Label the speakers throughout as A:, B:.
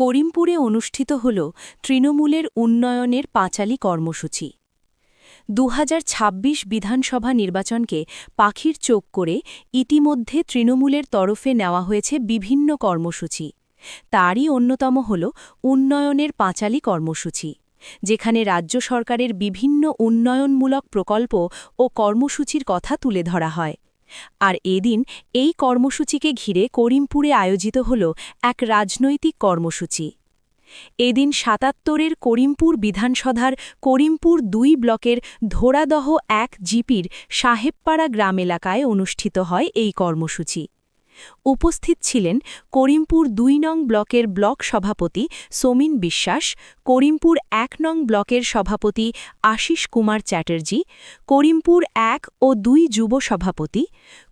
A: করিমপুরে অনুষ্ঠিত হল তৃণমূলের উন্নয়নের পাঁচালি কর্মসূচি। দু হাজার ছাব্বিশ বিধানসভা নির্বাচনকে পাখির চোখ করে ইতিমধ্যে তৃণমূলের তরফে নেওয়া হয়েছে বিভিন্ন কর্মসূচি। তারই অন্যতম হল উন্নয়নের পাঁচালী কর্মসূচি, যেখানে রাজ্য সরকারের বিভিন্ন উন্নয়নমূলক প্রকল্প ও কর্মসূচির কথা তুলে ধরা হয়। আর এদিন এই কর্মসূচিকে ঘিরে করিমপুরে আয়োজিত হল এক রাজনৈতিক কর্মসূচি। এদিন সাতাত্তরের করিমপুর বিধানসভার করিমপুর দুই ব্লকের ধোরাদহ এক জিপির সাহেবপাড়া গ্রাম এলাকায় অনুষ্ঠিত হয় এই কর্মসূচি। উপস্থিত ছিলেন করিমপুর দুই নং ব্লকের ব্লক সভাপতি সোমিন বিশ্বাস, করিমপুর এক নং ব্লকের সভাপতি আশিস কুমার চ্যাটার্জি, করিমপুর এক ও দুই যুব সভাপতি,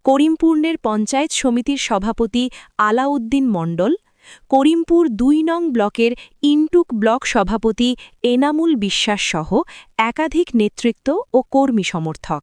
A: করিমপুর্ণের পঞ্চায়েত সমিতির সভাপতি আলাউদ্দিন মণ্ডল, করিমপুর দুই নং ব্লকের ইনটুক ব্লক সভাপতি এনামুল বিশ্বাস সহ একাধিক নেতৃত্ব ও কর্মী সমর্থক।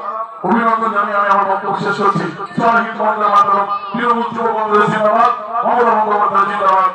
B: শেষ করছি। হিন্দ বন্দে মাতরম তৃণমূল যুব কংগ্রেস জিন্দাবাদ মমতা বন্দ্যোপাধ্যায় জিন্দাবাদ।